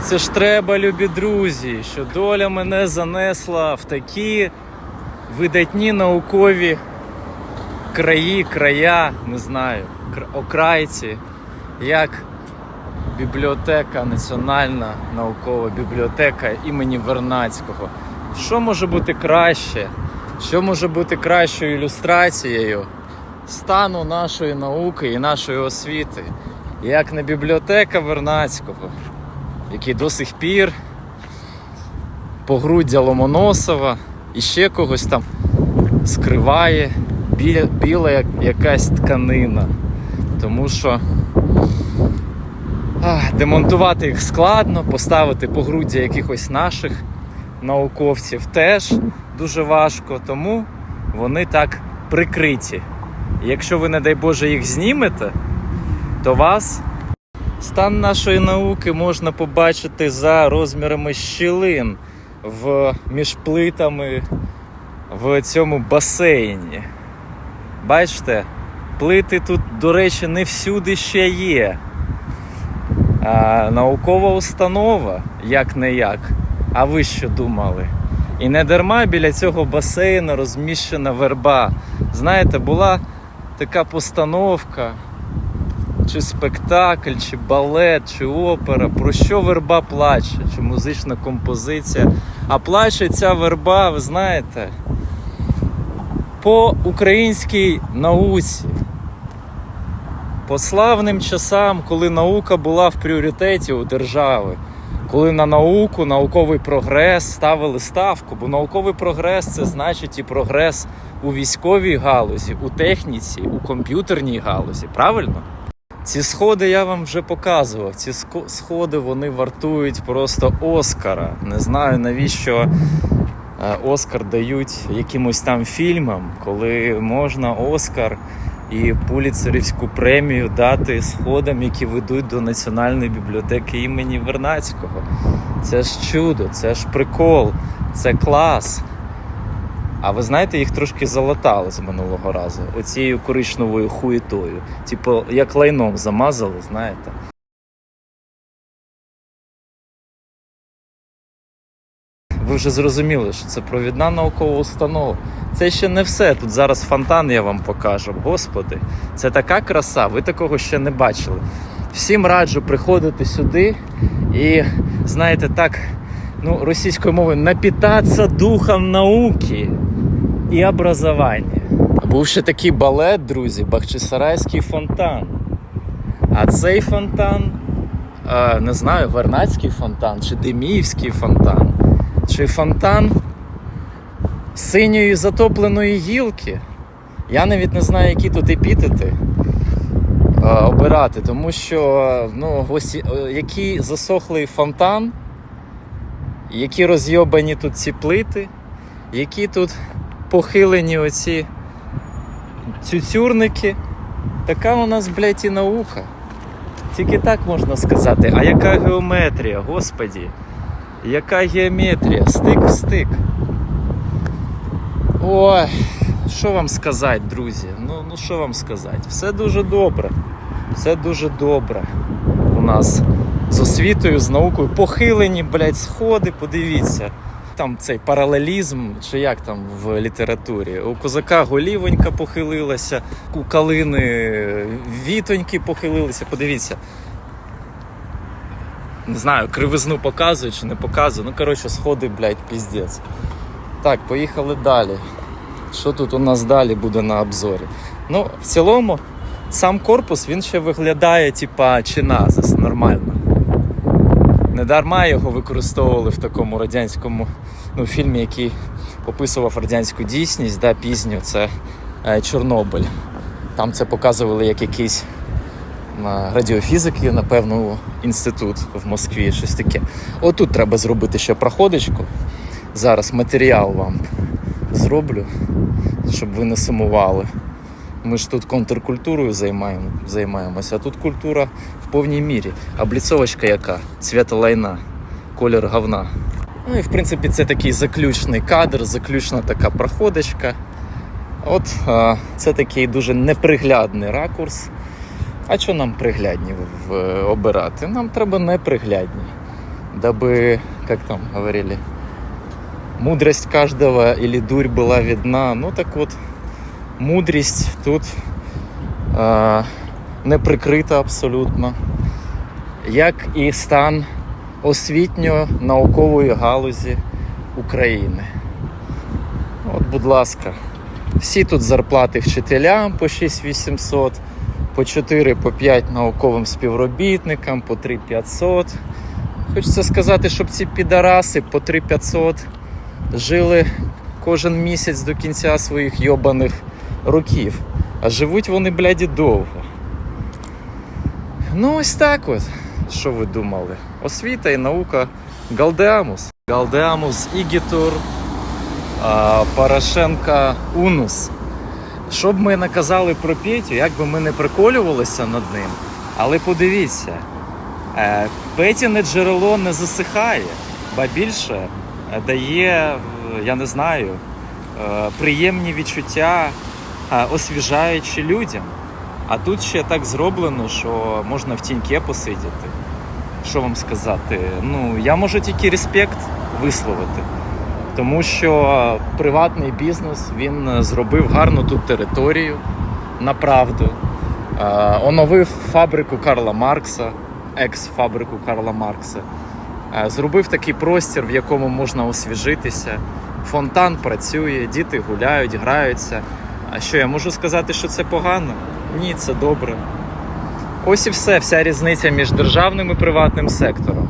І це ж треба, любі друзі, що доля мене занесла в такі видатні наукові краї, края, не знаю, кр- окрайці, як бібліотека, Національна наукова бібліотека імені Вернацького. Що може бути краще? Що може бути кращою ілюстрацією стану нашої науки і нашої освіти, як не бібліотека Вернацького, який до сих пір погруддя Ломоносова і ще когось там скриває біля, біла якась тканина. Тому що ах, демонтувати їх складно, поставити погруддя якихось наших науковців теж дуже важко, тому вони так прикриті. І Якщо ви, не дай Боже, їх знімете, то вас стан нашої науки можна побачити за розмірами щілин в, між плитами в цьому басейні. Бачите, плити тут, до речі, не всюди ще є. А, наукова установа, як не як. А ви що думали? І не дарма біля цього басейну розміщена верба. Знаєте, була така постановка, чи спектакль, чи балет, чи опера. Про що верба плаче, чи музична композиція. А плаче ця верба, ви знаєте, по українській науці. По славним часам, коли наука була в пріоритеті у держави, коли на науку, науковий прогрес ставили ставку, бо науковий прогрес це значить і прогрес у військовій галузі, у техніці, у комп'ютерній галузі. Правильно? Ці сходи я вам вже показував. Ці сходи вони вартують просто Оскара. Не знаю навіщо е, Оскар дають якимось там фільмам, коли можна Оскар і Пуліцерівську премію дати сходам, які ведуть до Національної бібліотеки імені Вернацького. Це ж чудо, це ж прикол, це клас. А ви знаєте, їх трошки залатали з минулого разу. Оцією коричневою хуєтою. Типу, як лайном замазали, знаєте. Ви вже зрозуміли, що це провідна наукова установа. Це ще не все. Тут зараз фонтан я вам покажу. Господи, це така краса, ви такого ще не бачили. Всім раджу приходити сюди і, знаєте, так, ну, російською мовою, напітатися духом науки і образування. Був ще такий балет, друзі, Бахчисарайський фонтан. А цей фонтан, е, не знаю, Вернацький фонтан чи Деміївський фонтан, чи фонтан синьої затопленої гілки. Я навіть не знаю, які тут епітети е, обирати, тому що ну, ось е, який засохлий фонтан, які розйобані тут ці плити, які тут похилені оці цюцюрники. Така у нас, блядь, і наука. Тільки так можна сказати. А яка геометрія, господі? Яка геометрія? Стик в стик. Ой, що вам сказати, друзі? Ну, ну що вам сказати? Все дуже добре. Все дуже добре. У нас з освітою, з наукою. Похилені, блядь, сходи, подивіться. Там цей паралелізм, чи як там в літературі. У козака голівонька похилилася, у калини вітоньки похилилися. Подивіться. Не знаю, кривизну показую чи не показую. Ну, коротше, сходи, блядь, піздець. Так, поїхали далі. Що тут у нас далі буде на обзорі? Ну, в цілому, сам корпус він ще виглядає, типа, чиназис, нормально. Не дарма його використовували в такому радянському ну, фільмі, який описував радянську дійсність, да, пізню, це е, Чорнобиль. Там це показували як якийсь е, радіофізики, напевно, інститут в Москві, щось таке. Отут треба зробити ще проходочку. Зараз матеріал вам зроблю, щоб ви не сумували. Ми ж тут контркультурою займаємо, займаємося, а тут культура в повній мірі. Обліцовочка яка? Цвята лайна, колір говна. Ну і в принципі це такий заключний кадр, заключна така проходочка. От а, це такий дуже неприглядний ракурс. А що нам приглядні в- в- обирати? Нам треба неприглядні. дабы, как там говорили, мудрость каждого или дурь была видна. Ну так от, мудрість тут е, не прикрита абсолютно, як і стан освітньо-наукової галузі України. От, будь ласка, всі тут зарплати вчителям по 6800, по 4, по 5 науковим співробітникам, по 3500. Хочеться сказати, щоб ці підараси по 3500 жили кожен місяць до кінця своїх йобаних років. А живуть вони, бляді, довго. Ну, ось так от. Що ви думали? Освіта і наука Галдеамус. Галдеамус Ігітур Порошенка Унус. Що б ми не казали про Петю, як би ми не приколювалися над ним, але подивіться, е, Петіне джерело не засихає, ба більше е, дає, я не знаю, е, приємні відчуття, освіжаючи людям. А тут ще так зроблено, що можна в тіньке посидіти. Що вам сказати? Ну, я можу тільки респект висловити. Тому що приватний бізнес він е, зробив гарну тут територію, направду. Е, Оновив фабрику Карла Маркса, екс-фабрику Карла Маркса. Е, Зробив такий простір, в якому можна освіжитися. Фонтан працює, діти гуляють, граються. А що я можу сказати, що це погано? Ні, це добре. Ось і все, вся різниця між державним і приватним сектором.